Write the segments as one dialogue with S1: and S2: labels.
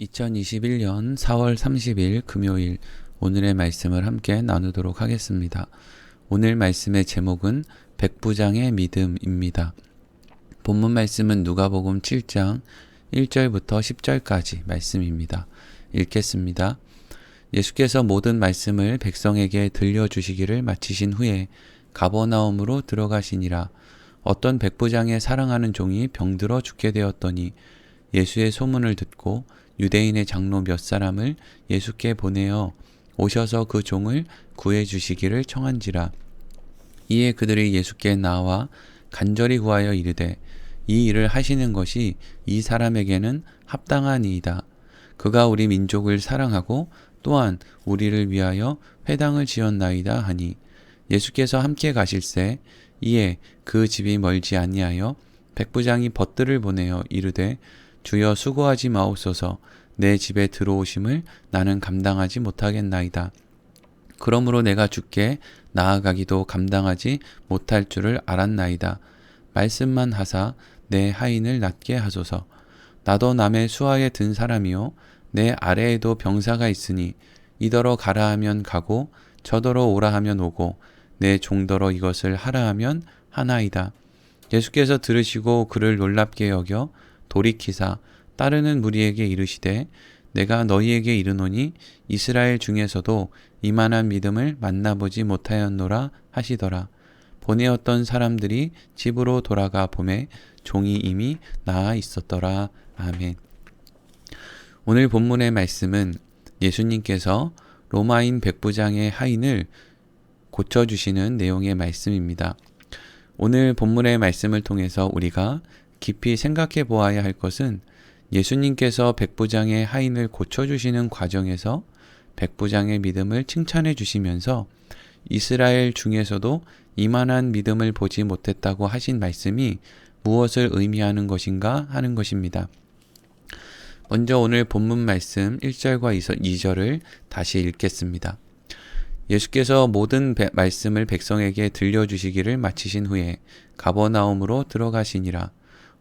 S1: 2021년 4월 30일 금요일 오늘의 말씀을 함께 나누도록 하겠습니다. 오늘 말씀의 제목은 백부장의 믿음입니다. 본문 말씀은 누가복음 7장 1절부터 10절까지 말씀입니다. 읽겠습니다. 예수께서 모든 말씀을 백성에게 들려주시기를 마치신 후에 가버나움으로 들어가시니라 어떤 백부장의 사랑하는 종이 병들어 죽게 되었더니 예수의 소문을 듣고 유대인의 장로 몇 사람을 예수께 보내어 오셔서 그 종을 구해 주시기를 청한지라. 이에 그들이 예수께 나와 간절히 구하여 이르되 이 일을 하시는 것이 이 사람에게는 합당하니이다. 그가 우리 민족을 사랑하고 또한 우리를 위하여 회당을 지었나이다 하니 예수께서 함께 가실새 이에 그 집이 멀지 아니하여 백부장이 벗들을 보내어 이르되 주여 수고하지 마옵소서 내 집에 들어오심을 나는 감당하지 못하겠나이다. 그러므로 내가 죽게 나아가기도 감당하지 못할 줄을 알았나이다. 말씀만 하사 내 하인을 낫게 하소서. 나도 남의 수하에 든 사람이요 내 아래에도 병사가 있으니 이더러 가라 하면 가고 저더러 오라 하면 오고 내 종더러 이것을 하라 하면 하나이다. 예수께서 들으시고 그를 놀랍게 여겨 돌이키사 따르는 무리에게 이르시되 내가 너희에게 이르노니 이스라엘 중에서도 이만한 믿음을 만나보지 못하였노라 하시더라. 보내었던 사람들이 집으로 돌아가 봄에 종이 이미 나아 있었더라. 아멘. 오늘 본문의 말씀은 예수님께서 로마인 백부장의 하인을 고쳐주시는 내용의 말씀입니다. 오늘 본문의 말씀을 통해서 우리가 깊이 생각해 보아야 할 것은 예수님께서 백부장의 하인을 고쳐주시는 과정에서 백부장의 믿음을 칭찬해 주시면서 이스라엘 중에서도 이만한 믿음을 보지 못했다고 하신 말씀이 무엇을 의미하는 것인가 하는 것입니다. 먼저 오늘 본문 말씀 1절과 2절을 다시 읽겠습니다. 예수께서 모든 말씀을 백성에게 들려주시기를 마치신 후에 가버나움으로 들어가시니라.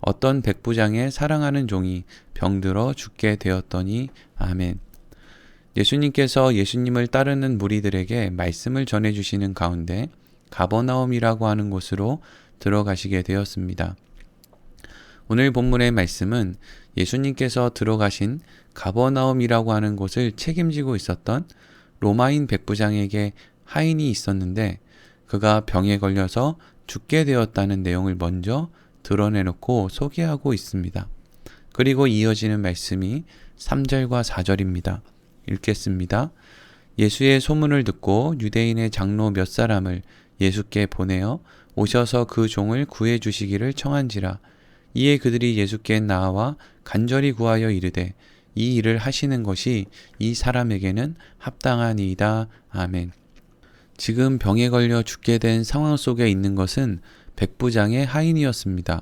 S1: 어떤 백부장의 사랑하는 종이 병들어 죽게 되었더니 아멘. 예수님께서 예수님을 따르는 무리들에게 말씀을 전해 주시는 가운데 가버나움이라고 하는 곳으로 들어가시게 되었습니다. 오늘 본문의 말씀은 예수님께서 들어가신 가버나움이라고 하는 곳을 책임지고 있었던 로마인 백부장에게 하인이 있었는데 그가 병에 걸려서 죽게 되었다는 내용을 먼저 드러내놓고 소개하고 있습니다. 그리고 이어지는 말씀이 3절과 4절입니다. 읽겠습니다. 예수의 소문을 듣고 유대인의 장로 몇 사람을 예수께 보내어 오셔서 그 종을 구해 주시기를 청한지라. 이에 그들이 예수께 나와 간절히 구하여 이르되 이 일을 하시는 것이 이 사람에게는 합당하니이다. 아멘. 지금 병에 걸려 죽게 된 상황 속에 있는 것은 백부장의 하인이었습니다.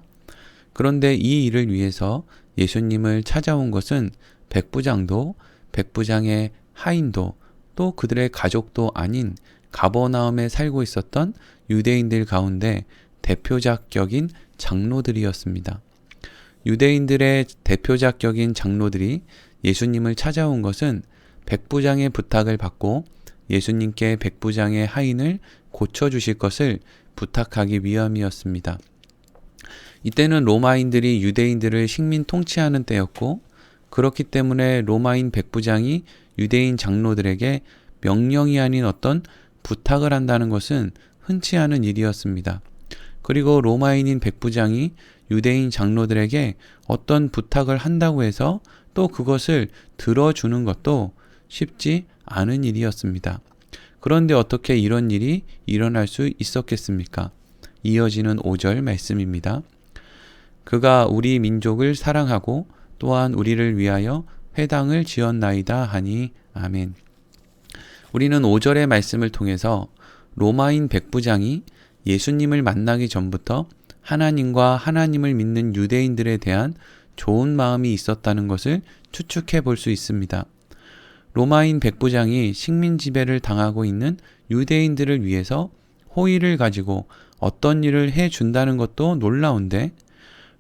S1: 그런데 이 일을 위해서 예수님을 찾아온 것은 백부장도 백부장의 하인도 또 그들의 가족도 아닌 가버나움에 살고 있었던 유대인들 가운데 대표작격인 장로들이었습니다. 유대인들의 대표작격인 장로들이 예수님을 찾아온 것은 백부장의 부탁을 받고 예수님께 백부장의 하인을 고쳐주실 것을 부탁하기 위함이었습니다. 이때는 로마인들이 유대인들을 식민 통치하는 때였고 그렇기 때문에 로마인 백부장이 유대인 장로들에게 명령이 아닌 어떤 부탁을 한다는 것은 흔치 않은 일이었습니다. 그리고 로마인인 백부장이 유대인 장로들에게 어떤 부탁을 한다고 해서 또 그것을 들어주는 것도 쉽지 않은 일이었습니다. 그런데 어떻게 이런 일이 일어날 수 있었겠습니까? 이어지는 5절 말씀입니다. 그가 우리 민족을 사랑하고 또한 우리를 위하여 회당을 지었나이다 하니 아멘. 우리는 5절의 말씀을 통해서 로마인 백부장이 예수님을 만나기 전부터 하나님과 하나님을 믿는 유대인들에 대한 좋은 마음이 있었다는 것을 추측해 볼 수 있습니다. 로마인 백부장이 식민 지배를 당하고 있는 유대인들을 위해서 호의를 가지고 어떤 일을 해 준다는 것도 놀라운데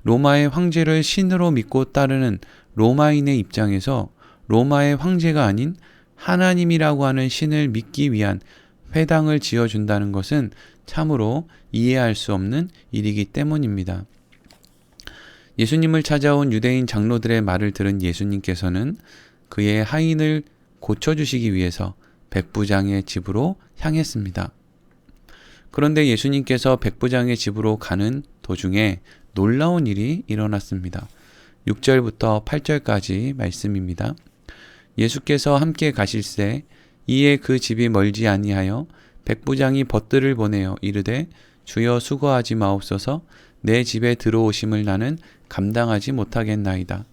S1: 로마의 황제를 신으로 믿고 따르는 로마인의 입장에서 로마의 황제가 아닌 하나님이라고 하는 신을 믿기 위한 회당을 지어준다는 것은 참으로 이해할 수 없는 일이기 때문입니다. 예수님을 찾아온 유대인 장로들의 말을 들은 예수님께서는 그의 하인을 고쳐주시기 위해서 백부장의 집으로 향했습니다. 그런데 예수님께서 백부장의 집으로 가는 도중에 놀라운 일이 일어났습니다. 6절부터 8절까지 말씀입니다. 예수께서 함께 가실새 이에 그 집이 멀지 아니하여 백부장이 벗들을 보내어 이르되 주여 수고하지 마옵소서 내 집에 들어오심을 나는 감당하지 못하겠나이다.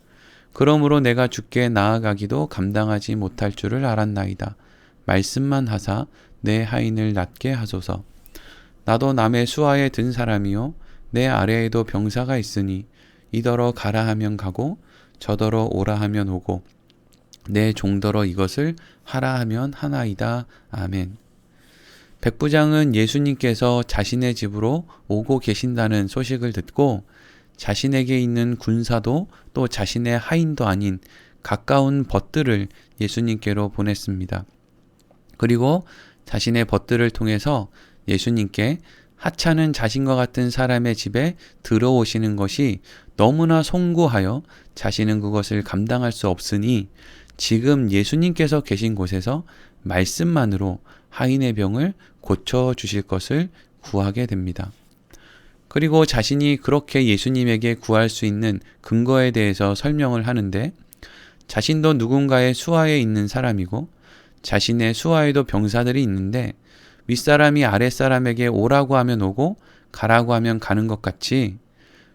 S1: 그러므로 내가 죽게 나아가기도 감당하지 못할 줄을 알았나이다. 말씀만 하사 내 하인을 낫게 하소서. 나도 남의 수하에 든 사람이요 내 아래에도 병사가 있으니 이더러 가라 하면 가고 저더러 오라 하면 오고 내 종더러 이것을 하라 하면 하나이다. 아멘. 백부장은 예수님께서 자신의 집으로 오고 계신다는 소식을 듣고 자신에게 있는 군사도 또 자신의 하인도 아닌 가까운 벗들을 예수님께로 보냈습니다. 그리고 자신의 벗들을 통해서 예수님께 하찮은 자신과 같은 사람의 집에 들어오시는 것이 너무나 송구하여 자신은 그것을 감당할 수 없으니 지금 예수님께서 계신 곳에서 말씀만으로 하인의 병을 고쳐 주실 것을 구하게 됩니다. 그리고 자신이 그렇게 예수님에게 구할 수 있는 근거에 대해서 설명을 하는데 자신도 누군가의 수하에 있는 사람이고 자신의 수하에도 병사들이 있는데 윗사람이 아랫사람에게 오라고 하면 오고 가라고 하면 가는 것 같이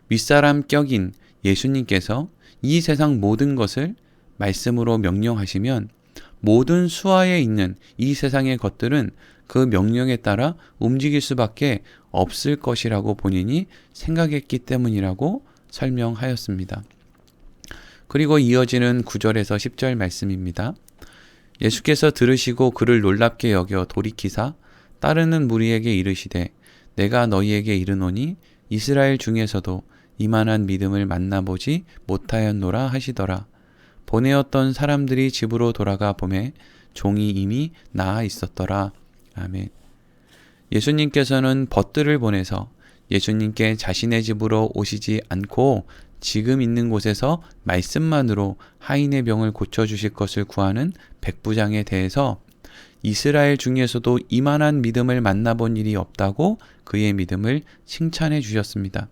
S1: 윗사람 격인 예수님께서 이 세상 모든 것을 말씀으로 명령하시면 모든 수하에 있는 이 세상의 것들은 그 명령에 따라 움직일 수밖에 없을 것이라고 본인이 생각했기 때문이라고 설명하였습니다. 그리고 이어지는 9절에서 10절 말씀입니다. 예수께서 들으시고 그를 놀랍게 여겨 돌이키사 따르는 무리에게 이르시되 내가 너희에게 이르노니 이스라엘 중에서도 이만한 믿음을 만나보지 못하였노라 하시더라. 보내었던 사람들이 집으로 돌아가 보매 종이 이미 나아 있었더라. 아멘. 예수님께서는 벗들을 보내서 예수님께 자신의 집으로 오시지 않고 지금 있는 곳에서 말씀만으로 하인의 병을 고쳐주실 것을 구하는 백부장에 대해서 이스라엘 중에서도 이만한 믿음을 만나본 일이 없다고 그의 믿음을 칭찬해 주셨습니다.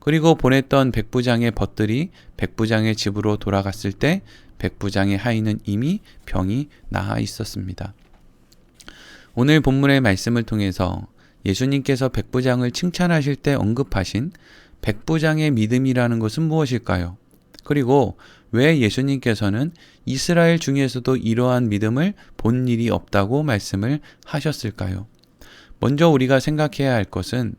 S1: 그리고 보냈던 백부장의 벗들이 백부장의 집으로 돌아갔을 때 백부장의 하인은 이미 병이 나아 있었습니다. 오늘 본문의 말씀을 통해서 예수님께서 백부장을 칭찬하실 때 언급하신 백부장의 믿음이라는 것은 무엇일까요? 그리고 왜 예수님께서는 이스라엘 중에서도 이러한 믿음을 본 일이 없다고 말씀을 하셨을까요? 먼저 우리가 생각해야 할 것은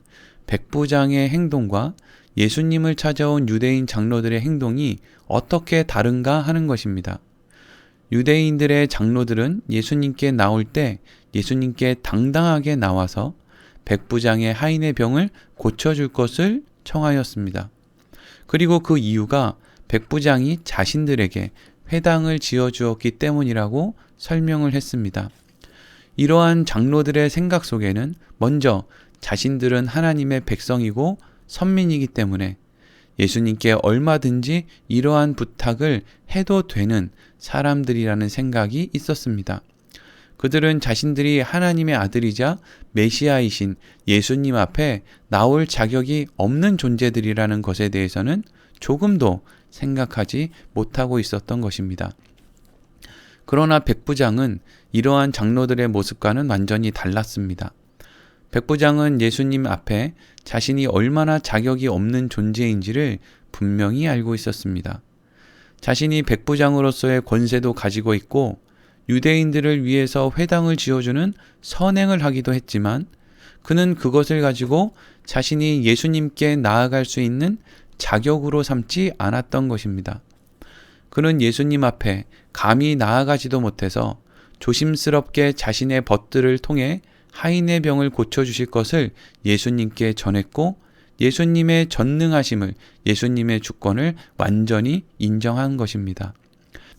S1: 백부장의 행동과 예수님을 찾아온 유대인 장로들의 행동이 어떻게 다른가 하는 것입니다. 유대인들의 장로들은 예수님께 나올 때 예수님께 당당하게 나와서 백부장의 하인의 병을 고쳐줄 것을 청하였습니다. 그리고 그 이유가 백부장이 자신들에게 회당을 지어 주었기 때문이라고 설명을 했습니다. 이러한 장로들의 생각 속에는 먼저 자신들은 하나님의 백성이고 선민이기 때문에 예수님께 얼마든지 이러한 부탁을 해도 되는 사람들이라는 생각이 있었습니다. 그들은 자신들이 하나님의 아들이자 메시아이신 예수님 앞에 나올 자격이 없는 존재들이라는 것에 대해서는 조금도 생각하지 못하고 있었던 것입니다. 그러나 백부장은 이러한 장로들의 모습과는 완전히 달랐습니다. 백부장은 예수님 앞에 자신이 얼마나 자격이 없는 존재인지를 분명히 알고 있었습니다. 자신이 백부장으로서의 권세도 가지고 있고 유대인들을 위해서 회당을 지어주는 선행을 하기도 했지만 그는 그것을 가지고 자신이 예수님께 나아갈 수 있는 자격으로 삼지 않았던 것입니다. 그는 예수님 앞에 감히 나아가지도 못해서 조심스럽게 자신의 벗들을 통해 하인의 병을 고쳐주실 것을 예수님께 전했고 예수님의 전능하심을 예수님의 주권을 완전히 인정한 것입니다.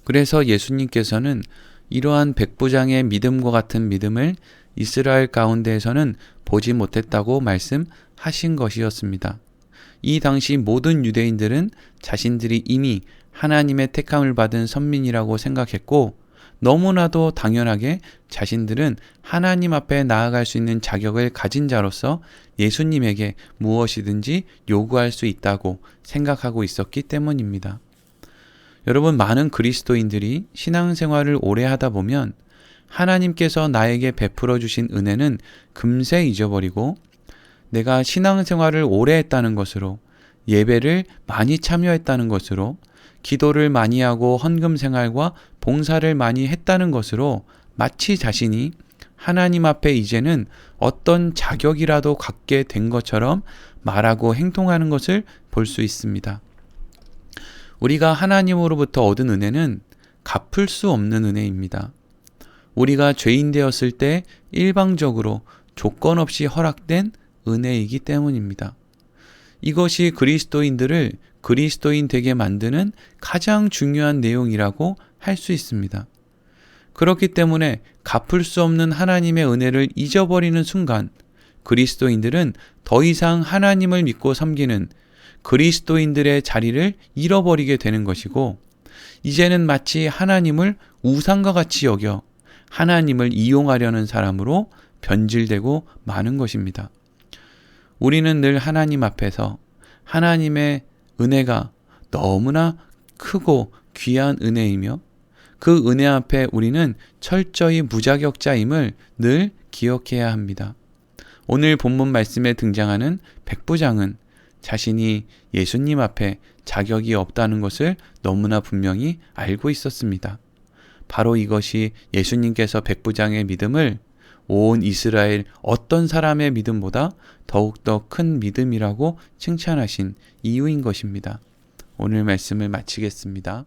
S1: 그래서 예수님께서는 이러한 백부장의 믿음과 같은 믿음을 이스라엘 가운데에서는 보지 못했다고 말씀하신 것이었습니다. 이 당시 모든 유대인들은 자신들이 이미 하나님의 택함을 받은 선민이라고 생각했고 너무나도 당연하게 자신들은 하나님 앞에 나아갈 수 있는 자격을 가진 자로서 예수님에게 무엇이든지 요구할 수 있다고 생각하고 있었기 때문입니다. 여러분, 많은 그리스도인들이 신앙생활을 오래 하다 보면 하나님께서 나에게 베풀어 주신 은혜는 금세 잊어버리고 내가 신앙생활을 오래 했다는 것으로 예배를 많이 참여했다는 것으로 기도를 많이 하고 헌금 생활과 봉사를 많이 했다는 것으로 마치 자신이 하나님 앞에 이제는 어떤 자격이라도 갖게 된 것처럼 말하고 행동하는 것을 볼 수 있습니다. 우리가 하나님으로부터 얻은 은혜는 갚을 수 없는 은혜입니다. 우리가 죄인 되었을 때 일방적으로 조건 없이 허락된 은혜이기 때문입니다. 이것이 그리스도인들을 그리스도인 되게 만드는 가장 중요한 내용이라고 할 수 있습니다. 그렇기 때문에 갚을 수 없는 하나님의 은혜를 잊어버리는 순간 그리스도인들은 더 이상 하나님을 믿고 섬기는 그리스도인들의 자리를 잃어버리게 되는 것이고 이제는 마치 하나님을 우상과 같이 여겨 하나님을 이용하려는 사람으로 변질되고 마는 것입니다. 우리는 늘 하나님 앞에서 하나님의 은혜가 너무나 크고 귀한 은혜이며 그 은혜 앞에 우리는 철저히 무자격자임을 늘 기억해야 합니다. 오늘 본문 말씀에 등장하는 백부장은 자신이 예수님 앞에 자격이 없다는 것을 너무나 분명히 알고 있었습니다. 바로 이것이 예수님께서 백부장의 믿음을 온 이스라엘 어떤 사람의 믿음보다 더욱더 큰 믿음이라고 칭찬하신 이유인 것입니다. 오늘 말씀을 마치겠습니다.